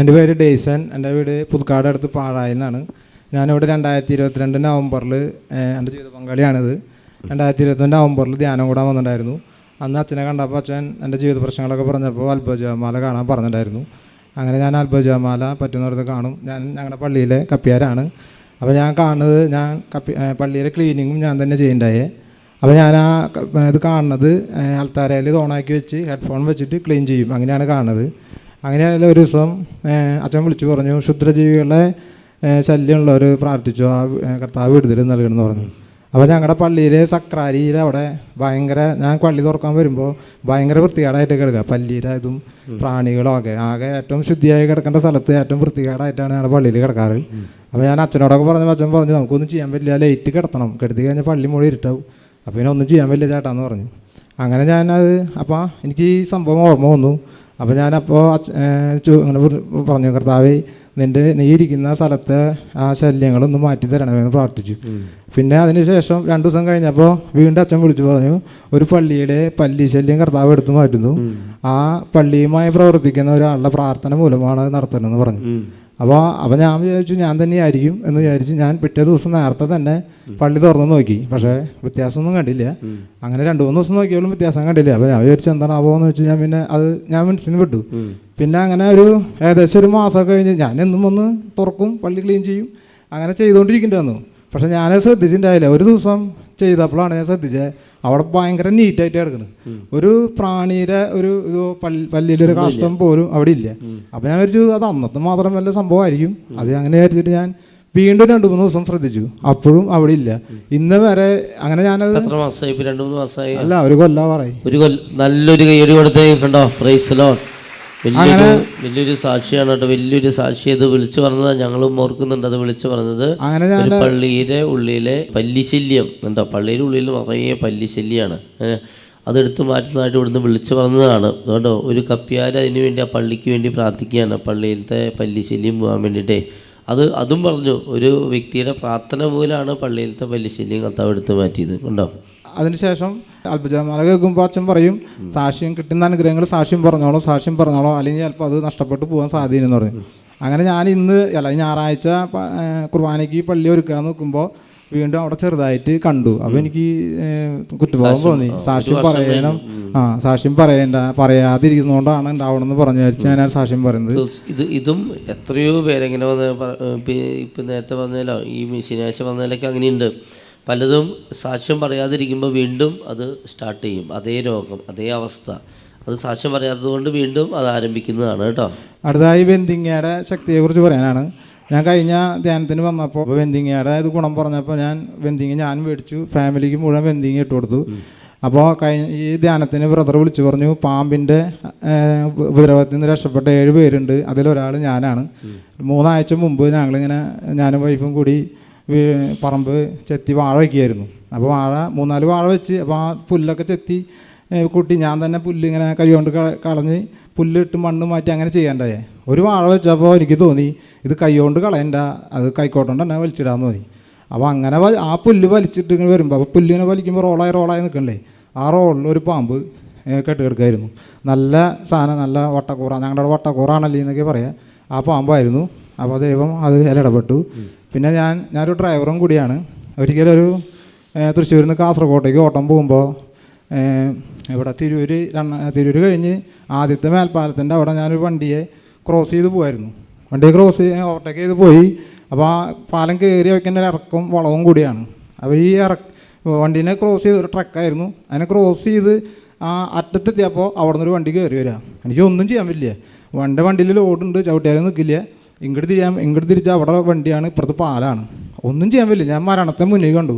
എന്റെ പേര് ഡേസൻ എന്റെ വീട് പുതുക്കാട് അടുത്ത് പാഴായിൽ നിന്നാണ് ഞാനിവിടെ രണ്ടായിരത്തി ഇരുപത്തിരണ്ട് നവംബറിൽ എന്റെ ജീവിത പങ്കാളിയാണിത്. രണ്ടായിരത്തി ഇരുപത്തിരണ്ട് നവംബറിൽ ധ്യാനം കൂടാൻ വന്നിട്ടുണ്ടായിരുന്നു. അന്ന് അച്ഛനെ കണ്ടപ്പോൾ അച്ഛൻ എന്റെ ജീവിത പ്രശ്നങ്ങളൊക്കെ പറഞ്ഞപ്പോൾ അത്ഭുതമാല കാണാൻ പറഞ്ഞിട്ടുണ്ടായിരുന്നു. അങ്ങനെ ഞാൻ അത്ഭുതമാല പറ്റുന്നിടത്ത് കാണും. ഞാൻ ഞങ്ങളുടെ പള്ളിയിലെ കപ്പിയാരാണ്. അപ്പോൾ ഞാൻ കാണുന്നത് ഞാൻ കപ്പി പള്ളിയിലെ ക്ലീനിങ്ങും ഞാൻ തന്നെ ചെയ്യണ്ടായേ അപ്പോൾ ഞാൻ ആ ഇത് കാണുന്നത് അൾത്താരയിൽ ഇത് ഓണാക്കി വെച്ച് ഹെഡ്ഫോൺ വെച്ചിട്ട് ക്ലീൻ ചെയ്യും. അങ്ങനെയാണ് കാണുന്നത്. അങ്ങനെയാണെങ്കിൽ ഒരു ദിവസം അച്ഛൻ വിളിച്ചു പറഞ്ഞു ക്ഷുദ്രജീവികളെ ശല്യമുള്ളവർ പ്രാർത്ഥിച്ചു ആ കർത്താവ് വിടുതൽ നൽകണമെന്ന് പറഞ്ഞു. അപ്പോൾ ഞങ്ങളുടെ പള്ളിയിലെ സക്രാരിയിൽ അവിടെ ഭയങ്കര ഞാൻ പള്ളി തുറക്കാൻ വരുമ്പോൾ ഭയങ്കര വൃത്തികേടായിട്ട് കിടക്കുക പല്ലിയുടെ ഇതും പ്രാണികളും ഒക്കെ. ആകെ ഏറ്റവും ശുദ്ധിയായി കിടക്കേണ്ട സ്ഥലത്ത് ഏറ്റവും വൃത്തികേടായിട്ടാണ് ഞങ്ങളുടെ പള്ളിയിൽ കിടക്കാറ്. അപ്പോൾ ഞാൻ അച്ഛനോടൊക്കെ പറഞ്ഞു അച്ഛൻ പറഞ്ഞു നമുക്കൊന്നും ചെയ്യാൻ പറ്റില്ല ലൈറ്റ് കിടത്തണം. കിടത്തി കഴിഞ്ഞാൽ പള്ളി മുഴുവൻ ഇരുട്ടാവും. അപ്പോൾ പിന്നെ ഒന്നും ചെയ്യാൻ പറ്റില്ല ചേട്ടാന്ന് പറഞ്ഞു. അങ്ങനെ ഞാനത് അപ്പോൾ എനിക്ക് ഈ സംഭവം ഓർമ്മ വന്നു. അപ്പോൾ ഞാനപ്പോൾ അങ്ങനെ പറഞ്ഞു കർത്താവേ നിന്റെ നീ ഇരിക്കുന്ന സ്ഥലത്തെ ആ ശല്യങ്ങളൊന്ന് മാറ്റി തരണമെന്ന് പ്രാർത്ഥിച്ചു. പിന്നെ അതിനുശേഷം രണ്ടു ദിവസം കഴിഞ്ഞപ്പോൾ വീണ്ടും അച്ഛൻ വിളിച്ചു പറഞ്ഞു ഒരു പള്ളിയുടെ പല്ലി ശല്യം കർത്താവ് എടുത്തു മാറ്റുന്നു. ആ പള്ളിയുമായി പ്രവർത്തിക്കുന്ന ഒരാളുടെ പ്രാർത്ഥന മൂലമാണ് നടത്തണമെന്ന് നടത്തുന്നതെന്ന് പറഞ്ഞു. അപ്പോൾ അപ്പോൾ ഞാൻ വിചാരിച്ചു ഞാൻ തന്നെയായിരിക്കും എന്ന് വിചാരിച്ച് ഞാൻ പിറ്റേ ദിവസം നേരത്തെ തന്നെ പള്ളി തുറന്ന് നോക്കി. പക്ഷേ വ്യത്യാസമൊന്നും കണ്ടില്ല. അങ്ങനെ രണ്ട് മൂന്ന് ദിവസം നോക്കിയാലും വ്യത്യാസം കണ്ടില്ല. അപ്പോൾ ഞാൻ വിചാരിച്ചു എന്താണ് എന്ന് വെച്ച് ഞാൻ പിന്നെ അത് ഞാൻ മനസ്സിന് വിട്ടു. പിന്നെ അങ്ങനെ ഒരു ഏകദേശം ഒരു മാസം കഴിഞ്ഞ് ഞാൻ എന്നും ഒന്ന് തുറക്കും പള്ളി ക്ലീൻ ചെയ്യും അങ്ങനെ ചെയ്തുകൊണ്ടിരിക്കേണ്ടി വന്നു പക്ഷേ ഞാനത് ശ്രദ്ധിച്ചിട്ടുണ്ടായില്ല. ഒരു ദിവസം ചെയ്തപ്പോഴാണ് ഞാൻ ശ്രദ്ധിച്ചത്. അവിടെ ഭയങ്കര നീറ്റായിട്ട് കിടക്കുന്നത് ഒരു പ്രാണിയുടെ ഒരു ഇത് പല്ലിയിലൊരു പല്ലിലൊരു കാഷ്ടം പോലും അവിടെ ഇല്ല. അപ്പം ഞാൻ വിചാരിച്ചു അത് അന്നത്തെ മാത്രം വല്ല സംഭവമായിരിക്കും. അത് അങ്ങനെ വിചാരിച്ചിട്ട് ഞാൻ വീണ്ടും രണ്ട് മൂന്ന് ദിവസം ശ്രദ്ധിച്ചു. അപ്പോഴും അവിടെ ഇല്ല. ഇന്ന് വരെ അങ്ങനെ ഞാനത് എത്ര മാസമായി? രണ്ടു മൂന്ന് മാസമായി. അല്ല ഒരു കൊല്ലാ പറയും ഒരു കൊല്ല നല്ലൊരു കൈയടി കൊടുത്തേ കണ്ടോ പ്രൈസലോ വലിയൊരു വലിയൊരു സാക്ഷിയാണ് കേട്ടോ. വലിയൊരു സാക്ഷി ഇത് വിളിച്ചു പറഞ്ഞത് ഞങ്ങളും ഓർക്കുന്നുണ്ട്. അത് വിളിച്ചു പറഞ്ഞത് ഒരു പള്ളിയുടെ ഉള്ളിലെ പല്ലിശല്യം കണ്ടോ? പള്ളിയുടെ ഉള്ളിൽ നിറയെ പല്ലിശല്യാണ്. അതെടുത്ത് മാറ്റുന്നതായിട്ട് ഇവിടുന്ന് വിളിച്ചു പറഞ്ഞതാണ്. കേട്ടോ ഒരു കപ്പ്യാർ അതിന് വേണ്ടി ആ പള്ളിക്ക് വേണ്ടി പ്രാർത്ഥിക്കുകയാണ്. പള്ളിയിലത്തെ പല്ലിശല്യം പോകാൻ വേണ്ടിയിട്ടേ. അത് അതും പറഞ്ഞു. ഒരു വ്യക്തിയുടെ പ്രാർത്ഥന മൂലമാണ് പള്ളിയിലത്തെ പല്ലിശല്യം കർത്താവ് എടുത്ത് മാറ്റിയത്. ഉണ്ടോ? അതിനുശേഷം അല്പജമാല കേൾക്കുമ്പോൾ അച്ഛൻ പറയും സാക്ഷ്യം കിട്ടുന്ന അനുഗ്രഹങ്ങൾ സാക്ഷ്യം പറഞ്ഞോളൂ സാക്ഷ്യം പറഞ്ഞോളൂ. അല്ലെങ്കിൽ ചിലപ്പോൾ അത് നഷ്ടപ്പെട്ടു പോകാൻ സാധ്യതയെന്ന് പറഞ്ഞു അങ്ങനെ ഞാൻ ഇന്ന് അല്ല ഞായറാഴ്ച കുർബാനയ്ക്ക് പള്ളി ഒരുക്കാൻ നോക്കുമ്പോൾ വീണ്ടും അവിടെ ചെറുതായിട്ട് കണ്ടു. അപ്പൊ എനിക്ക് കുറ്റബോധം തോന്നി. സാക്ഷ്യം പറയണം. ആ സാക്ഷ്യം പറയണ്ട പറയാതിരിക്കുന്നതുകൊണ്ടാണ് ഉണ്ടാവണമെന്ന് പറഞ്ഞു. വിചാരിച്ച് ഞാൻ സാക്ഷ്യം പറയുന്നത്. ഇത് ഇതും എത്രയോ പേരെങ്ങനെ വന്ന് ഇപ്പം നേരത്തെ പറഞ്ഞല്ലോ ഈ ശനിയാഴ്ച വന്നതിലൊക്കെ അങ്ങനെയുണ്ട്. പലതും സാക്ഷ്യം പറയാതിരിക്കുമ്പോൾ വീണ്ടും അത് സ്റ്റാർട്ട് ചെയ്യും. അതേ രോഗം അതേ അവസ്ഥ. അത് സാക്ഷ്യം പറയാത്തത് കൊണ്ട് വീണ്ടും അത് ആരംഭിക്കുന്നതാണ് കേട്ടോ. അടുത്തതായി ബെന്തിങ്ങയുടെ ശക്തിയെക്കുറിച്ച് പറയാനാണ്. ഞാൻ കഴിഞ്ഞ ധ്യാനത്തിന് വന്നപ്പോൾ വെന്തിങ്ങയുടെ അതായത് ഗുണം പറഞ്ഞപ്പോൾ ഞാൻ വെന്തിങ്ങ ഞാൻ മേടിച്ചു. ഫാമിലിക്ക് മുഴുവൻ വെന്തിങ്ങ ഇട്ട് കൊടുത്തു. അപ്പോൾ കഴിഞ്ഞ ഈ ധ്യാനത്തിന് ബ്രദർ വിളിച്ചു പറഞ്ഞു പാമ്പിന്റെ ഉപദ്രവത്തിൽ നിന്ന് രക്ഷപ്പെട്ട ഏഴ് പേരുണ്ട്. അതിലൊരാൾ ഞാനാണ്. മൂന്നാഴ്ച മുമ്പ് ഞങ്ങളിങ്ങനെ ഞാനും വൈഫും കൂടി പറമ്പ് ചെത്തി വാഴ വയ്ക്കുകയായിരുന്നു. അപ്പോൾ വാഴ മൂന്നാൽ വാഴ വെച്ച് അപ്പോൾ ആ പുല്ലൊക്കെ ചെത്തി കുട്ടി ഞാൻ തന്നെ പുല്ല് ഇങ്ങനെ കൈകൊണ്ട് കളഞ്ഞ് പുല്ലിട്ട് മണ്ണ് മാറ്റി അങ്ങനെ ചെയ്യാണ്ടായേ. ഒരു വാഴ വെച്ചപ്പോൾ എനിക്ക് തോന്നി ഇത് കൈകൊണ്ട് കളയണ്ട അത് കൈക്കോട്ടോണ്ട് തന്നെ വലിച്ചിടാന്ന് തോന്നി. അപ്പോൾ അങ്ങനെ ആ പുല്ല് വലിച്ചിട്ട് ഇങ്ങനെ വരുമ്പോൾ അപ്പോൾ പുല്ലിങ്ങനെ വലിക്കുമ്പോൾ റോളായി റോളായി നിൽക്കണ്ടേ ആ റോളിൽ ഒരു പാമ്പ് കെട്ട് കിടക്കായിരുന്നു നല്ല സാധനം നല്ല വട്ടക്കൂറ. ഞങ്ങളുടെ വട്ടക്കൂറാണല്ലേ എന്നൊക്കെ പറയാം. ആ പാമ്പായിരുന്നു. അപ്പോൾ ദൈവം അത് ഇടപെട്ടു പിന്നെ ഞാൻ ഞാനൊരു ഡ്രൈവറും കൂടിയാണ്. ഒരിക്കലൊരു തൃശ്ശൂരിൽ നിന്ന് കാസർഗോട്ടേക്ക് ഓട്ടം പോകുമ്പോൾ ഇവിടെ തിരൂർ രണ്ട തിരൂർ കഴിഞ്ഞ് ആദ്യത്തെ മേൽപ്പാലത്തിന്റെ അവിടെ ഞാനൊരു വണ്ടിയെ ക്രോസ് ചെയ്ത് പോയായിരുന്നു വണ്ടിയെ ക്രോസ് ഓവർടേക്ക് ചെയ്ത് പോയി. അപ്പോൾ ആ പാലം കയറി വയ്ക്കേണ്ട ഒരു ഇറക്കും വളവും കൂടിയാണ്. അപ്പോൾ ഈ ഇറ വണ്ടീനെ ക്രോസ് ചെയ്ത് ഒരു ട്രക്കായിരുന്നു അതിനെ ക്രോസ് ചെയ്ത് ആ അറ്റത്തെത്തിയപ്പോൾ അവിടെ നിന്നൊരു വണ്ടി കയറി വരിക എനിക്ക് ഒന്നും ചെയ്യാൻ പറ്റില്ല. വണ്ടി വണ്ടിയിൽ ലോഡുണ്ട് ചവിട്ടിയാലും നിൽക്കില്ല ഇങ്ങോട്ട് തിരിയാൻ ഇങ്ങോട്ട് തിരിച്ചാൽ അവിടെ വണ്ടിയാണ് ഇപ്പുറത്ത് പാലാണ്. ഒന്നും ചെയ്യാൻ പറ്റില്ല. ഞാൻ മരണത്തെ മുന്നിൽ കണ്ടു.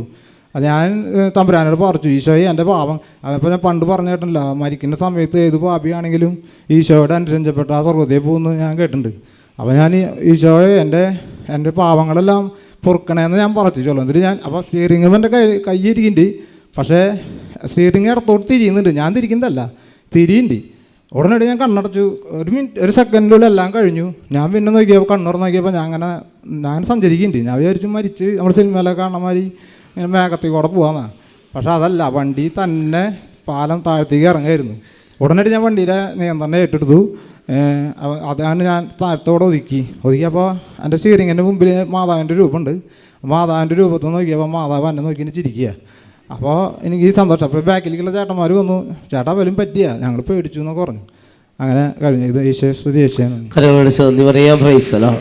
അത് ഞാൻ തമ്പുരാനോട് പറഞ്ഞു ഈശോയെ എന്റെ പാപം. അപ്പോൾ ഞാൻ പണ്ട് പറഞ്ഞു കേട്ടില്ല മരിക്കുന്ന സമയത്ത് ഏത് പാപിയാണെങ്കിലും ഈശോയോട് അനുരഞ്ജപ്പെട്ട ആ സ്വർഗത്തിൽ പോകുന്നു ഞാൻ കേട്ടിട്ടുണ്ട്. അപ്പോൾ ഞാൻ ഈശോയെ എന്റെ എന്റെ പാവങ്ങളെല്ലാം പൊറുക്കണേന്ന് ഞാൻ പറഞ്ഞു ചൊല്ലും. എന്നിട്ട് ഞാൻ അപ്പോൾ സ്റ്റിയറിംഗ് എന്റെ കൈ കയ്യിരിക്കുന്നുണ്ട് പക്ഷേ സ്റ്റിയറിംഗ് ഇടത്തോട്ട് തിരിയുന്നുണ്ട്. ഞാൻ തിരിക്കുന്നതല്ല തിരിയുണ്ട്. ഉടനടി ഞാൻ കണ്ണടച്ചു. ഒരു മിനിറ്റ് ഒരു സെക്കൻഡിലൂടെ എല്ലാം കഴിഞ്ഞു. ഞാൻ പിന്നെ നോക്കിയപ്പോൾ കണ്ണുറ നോക്കിയപ്പോൾ ഞാൻ അങ്ങനെ ഞാൻ സഞ്ചരിക്കുന്നുണ്ട്. ഞാൻ വിചാരിച്ചു മരിച്ച് നമ്മുടെ സിനിമയിലൊക്കെ കാണണമാതിരി മാതിരി ഇങ്ങനെ മേഘത്തിൽ കൂടെ പോകാമെന്നാ പക്ഷെ അതല്ല വണ്ടി തന്നെ പാലം താഴത്തേക്ക് ഇറങ്ങായിരുന്നു. ഉടനടി ഞാൻ വണ്ടിയിലെ നിയന്ത്രണം ഏറ്റെടുത്തു. അതാണ് ഞാൻ താഴത്തോടെ ഒതുക്കി. ഒതുക്കിയപ്പോൾ എന്റെ സ്റ്റീറിങ്ങിന്റെ മുമ്പിൽ മാതാവിന്റെ രൂപമുണ്ട്. മാതാവിന്റെ രൂപത്തിൽ നോക്കിയപ്പോൾ മാതാവ് എന്നെ നോക്കി ചിരിക്കുക. അപ്പോൾ എനിക്ക് ഈ സന്തോഷം. അപ്പോൾ ബാക്കിലേക്കുള്ള ചേട്ടന്മാർ വന്നു. ചേട്ടാ വലും പറ്റിയ? ഞങ്ങൾ പേടിച്ചു എന്നൊക്കെ പറഞ്ഞു. അങ്ങനെ കഴിഞ്ഞു. ഇത് ഈശ്വര സ്തുതി നന്ദി പറയാം.